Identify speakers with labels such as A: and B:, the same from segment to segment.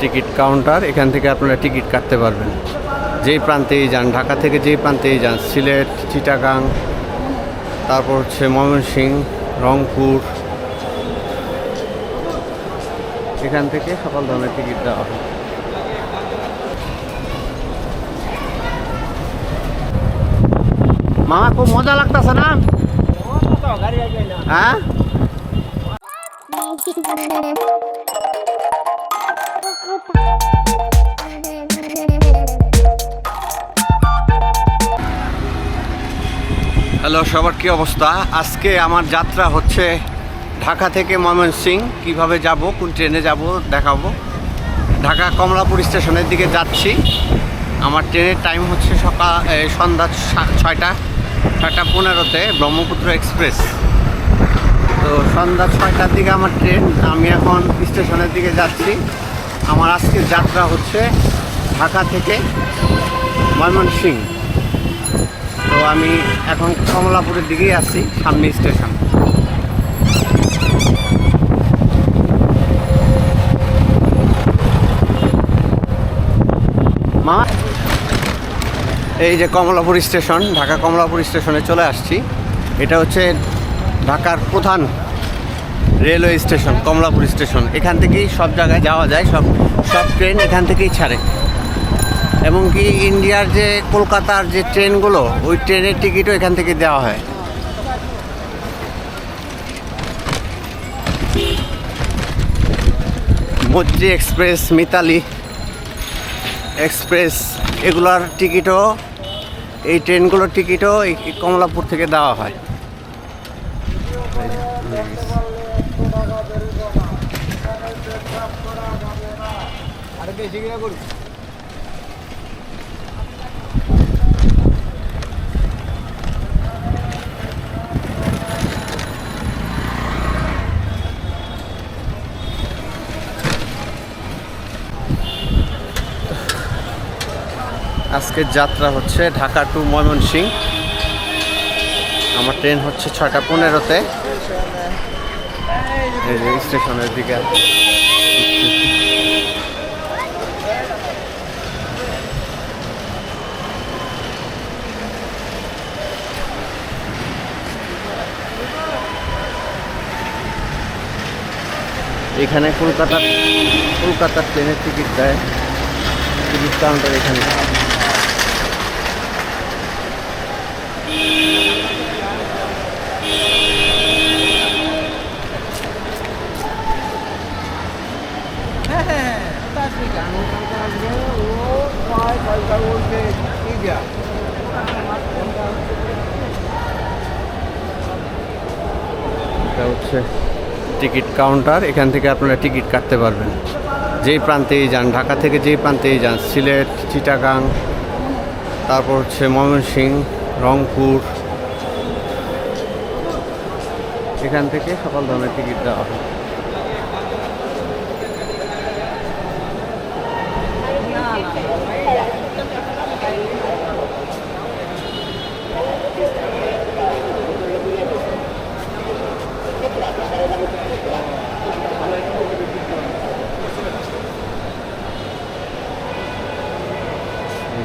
A: Ticket counter এখান থেকে আপনারা টিকিট কাটতে পারবেন। যেই প্রান্তেই যান ঢাকা থেকে যেই প্রান্তেই যান সিলেট চিটাগাং তারপর হচ্ছে ময়মনসিংহ রংপুর এখান থেকে সকল ধরনের টিকিট দেওয়া হয়। মামা খুব মজা লাগতেছে না? হ্যাঁ? হ্যালো, সবার কি অবস্থা? আজকে আমার যাত্রা হচ্ছে ঢাকা থেকে ময়মনসিং। কীভাবে যাব, কোন ট্রেনে যাব, দেখাবো। ঢাকা কমলাপুর স্টেশনের দিকে যাচ্ছি। আমার ট্রেনের টাইম হচ্ছে সকাল সন্ধ্যা ছয়টা ছয়টা পনেরোতে ব্রহ্মপুত্র এক্সপ্রেস। তো সন্ধ্যা ছয়টার দিকে আমার ট্রেন, আমি এখন স্টেশনের দিকে যাচ্ছি। আমার আজকের যাত্রা হচ্ছে ঢাকা থেকে ময়মনসিং। তো আমি এখন কমলাপুরের দিকেই আছি, সামনে স্টেশন। মা? এই যে কমলাপুর স্টেশন, ঢাকা কমলাপুর স্টেশনে চলে আসছি। এটা হচ্ছে ঢাকার প্রধান রেলওয়ে স্টেশন, কমলাপুর স্টেশন। এখান থেকেই সব জায়গায় যাওয়া যায়, সব সব ট্রেন এখান থেকেই ছাড়ে। এবং কি ইন্ডিয়ার যে কলকাতার যে ট্রেনগুলো, ওই ট্রেনের টিকিটও এখান থেকে দেওয়া হয়। মৈত্রী এক্সপ্রেস, মিতালি এক্সপ্রেস, এগুলোর টিকিটও, এই ট্রেনগুলোর টিকিটও এই কমলাপুর থেকে দেওয়া হয়। আজকের যাত্রা হচ্ছে ঢাকা টু ময়মনসিং। আমার ট্রেন হচ্ছে ছটা পনেরোতে। স্টেশনের দিকে। এখানে কলকাতার কলকাতার ট্রেনের টিকিট দেয়। টিকিট কাউন্টার এখানে। এটা হচ্ছে টিকিট কাউন্টার, এখান থেকে আপনারা টিকিট কাটতে পারবেন। যেই প্রান্তেই যান, ঢাকা থেকে যেই প্রান্তেই যান, সিলেট, চিটাগাং, তারপর হচ্ছে ময়মনসিংহ, রংপুর, এখান থেকে সকল ধরনের টিকিট দেওয়া হয়।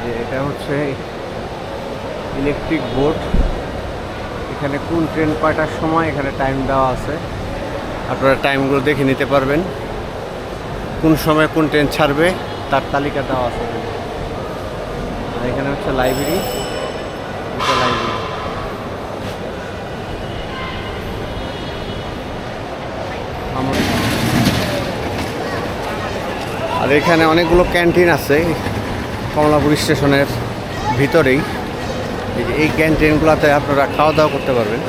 A: যে এটা হচ্ছে ইলেকট্রিক বোর্ড এখানে কোন ট্রেন কয়টার সময় এখানে টাইম দেওয়া আছে। আপনারা টাইমগুলো দেখে নিতে পারবেন। কোন সময় কোন ট্রেন ছাড়বে, তার তালিকা দেওয়া আছে। আর এখানে হচ্ছে লাইব্রেরি এটা লাইব্রেরি আর এখানে অনেকগুলো ক্যান্টিন আছে। কমলাপুর স্টেশনের ভিতরেই। এই ক্যান্টিনগুলোতে আপনারা খাওয়া দাওয়া করতে পারবেন।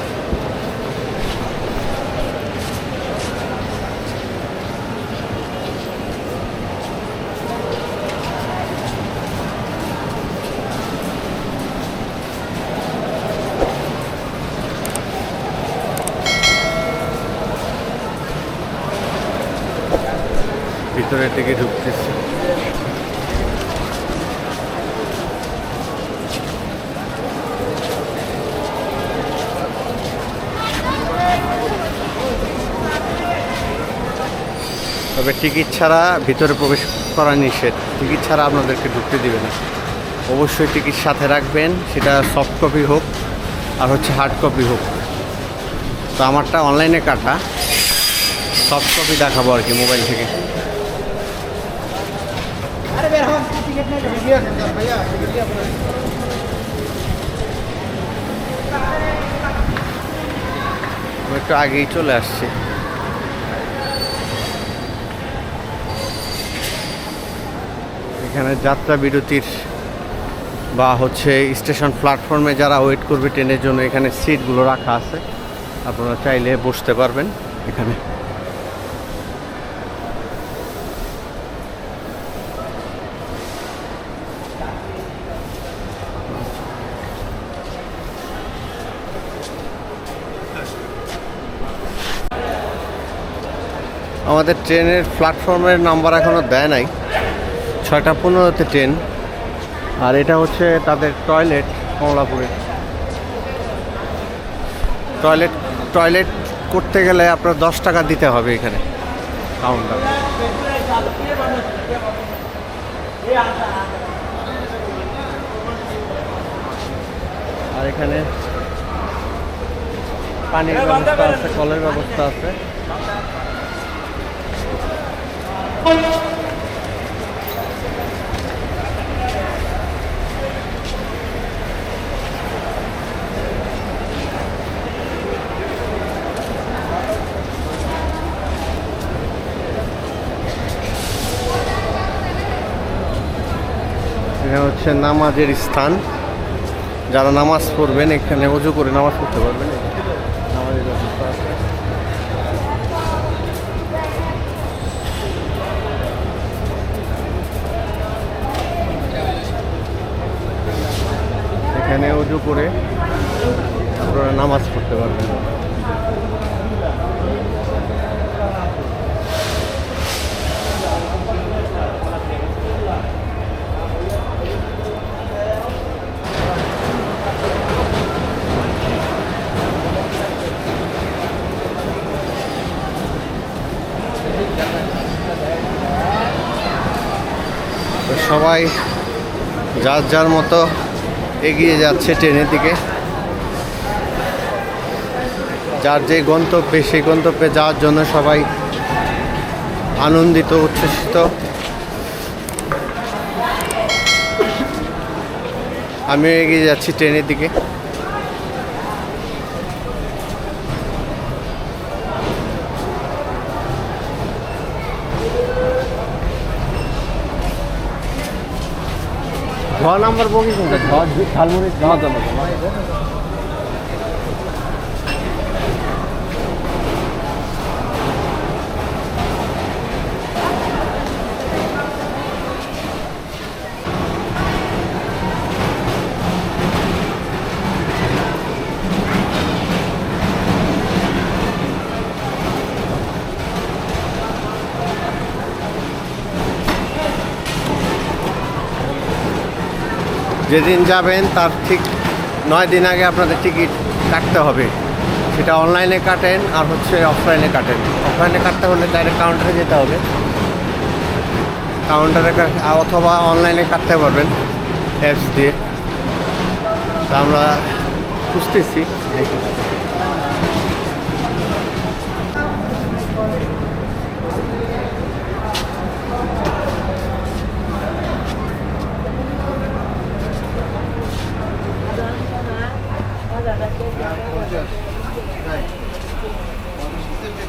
A: ভিতরের দিকে ঢুকতেছে। তবে টিকিট ছাড়া ভিতরে প্রবেশ করা নিষেধ। টিকিট ছাড়া আপনাদেরকে ঢুকতে দিবে না। অবশ্যই টিকিট সাথে রাখবেন সেটা সফট কপি হোক আর হচ্ছে হার্ড কপি হোক। তো আমারটা অনলাইনে কাটা। সফট কপি দেখাবো আর কি মোবাইল থেকে। একটু আগেই চলে আসছি। এখানে যাত্রা বিরতির বা হচ্ছে স্টেশন প্ল্যাটফর্মে যারা ওয়েট করবে ট্রেনের জন্য, এখানে সিটগুলো রাখা আছে। আপনারা চাইলে বসতে পারবেন এখানে। আমাদের ট্রেনের প্ল্যাটফর্মের নাম্বার এখনও দেয় নাই। ছয়টা পনেরোতে ট্রেন। আর এটা হচ্ছে তাদের টয়লেট কমলাপুরে টয়লেট টয়লেট করতে গেলে আপনার দশ টাকা দিতে হবে এখানে। কাউন্টার। আর এখানে পানির ব্যবস্থা আছে, কলের ব্যবস্থা আছে এটা হচ্ছে নামাজের স্থান। যারা নামাজ পড়বেন, এখানে অজু করে নামাজ পড়তে পারবেন। নামাজের এখানে অজু করে আপনারা নামাজ পড়তে পারবেন। সবাই যার যার মতো এগিয়ে যাচ্ছে ট্রেনের দিকে। যার যে গন্তব্যে, সেই গন্তব্যে যাওয়ার জন্য সবাই আনন্দিত, উচ্ছ্বসিত। আমিও এগিয়ে যাচ্ছি ট্রেনের দিকে। ছ নম্বর বগি কোনটা ঝালমুড়ি খাওয়া দাওয়া যেদিন যাবেন, তার ঠিক নয় দিন আগে আপনাদের টিকিট কাটতে হবে। সেটা অনলাইনে কাটেন আর হচ্ছে অফলাইনে কাটেন। অফলাইনে কাটতে হলে ডাইরেক্ট কাউন্টারে যেতে হবে। কাউন্টারে অথবা অনলাইনে কাটতে পারবেন অ্যাপস দিয়ে। তা আমরা খুঁজতেছি।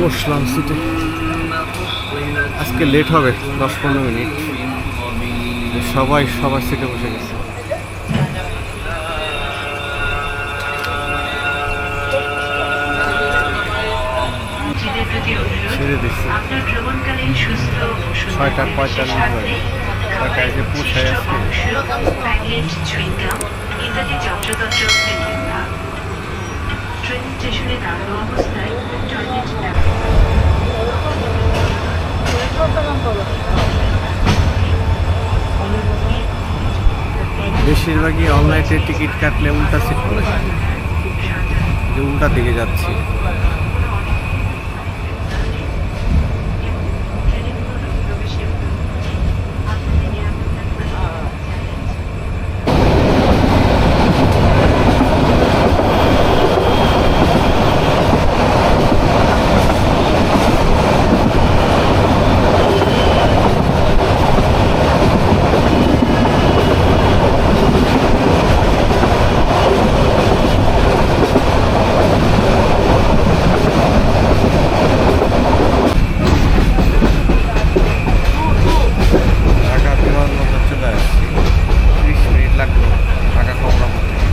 A: বসলাম সিটে। আজকে লেট হবে দশ পনেরো মিনিট। সবাই সবার সিটে বসে গেছে।
B: স্টেশনে দাঁড়ানো অবস্থায় টয়লেট ব্যবহার
A: বেশিরভাগই অনলাইনে টিকিট কাটলে উল্টা সিট পড়ে যে উল্টা দিকে যাচ্ছি
B: ট্রেনের কোনো প্রবেশের পূর্বে আপনাদের নিরাপত্তার চ্যালেঞ্জ
A: ঢাকা বিমানবন্দর চলে আসছি ঢাকা কমলাপুর থেকে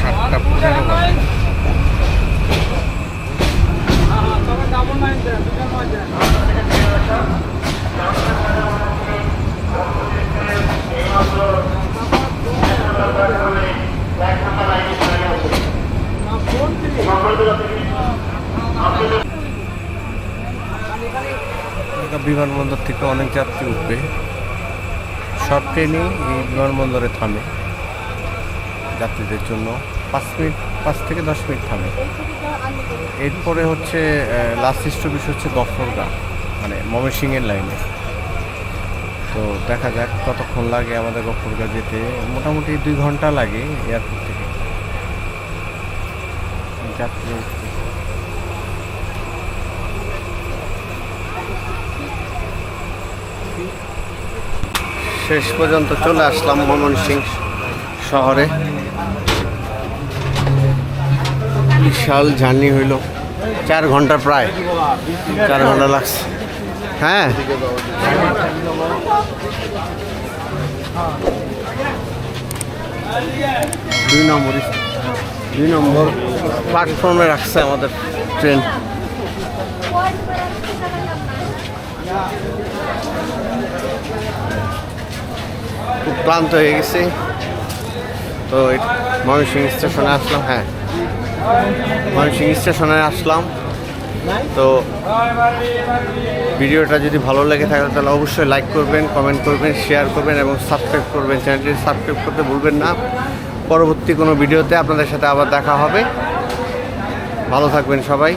A: সাতটা পনেরো বিমানবন্দর থেকে অনেক যাত্রী উঠবে। সব ট্রেনই এই বিমানবন্দরে থামে যাত্রীদের জন্য। পাঁচ মিনিট, পাঁচ থেকে দশ মিনিট থামে। এরপরে হচ্ছে লাস্ট স্টপেজ হচ্ছে গফরগা মানে ময়মনসিংহের লাইনে তো দেখা যাক কতক্ষণ লাগে আমাদের গফরগা যেতে। মোটামুটি দুই ঘণ্টা লাগে এয়ারপোর্ট থেকে। যাত্রী শেষ পর্যন্ত চলে আসলাম ময়মনসিংহ শহরে। বিশাল জার্নি হইল। চার ঘণ্টা প্রায়। চার ঘণ্টা লাগছে। হ্যাঁ। দুই নম্বর দুই নম্বর প্ল্যাটফর্মে রাখছে আমাদের ট্রেন খুব ক্লান্ত হয়ে গেছি। তো এই ময়মনসিংহ স্টেশনে আসলাম হ্যাঁ। ময়মনসিংহ স্টেশনে আসলাম। তো ভিডিওটা যদি ভালো লেগে থাকে, তাহলে অবশ্যই লাইক করবেন কমেন্ট করবেন শেয়ার করবেন এবং সাবস্ক্রাইব করবেন। চ্যানেলটি সাবস্ক্রাইব করতে ভুলবেন না। পরবর্তী কোনো ভিডিওতে আপনাদের সাথে আবার দেখা হবে। ভালো থাকবেন সবাই।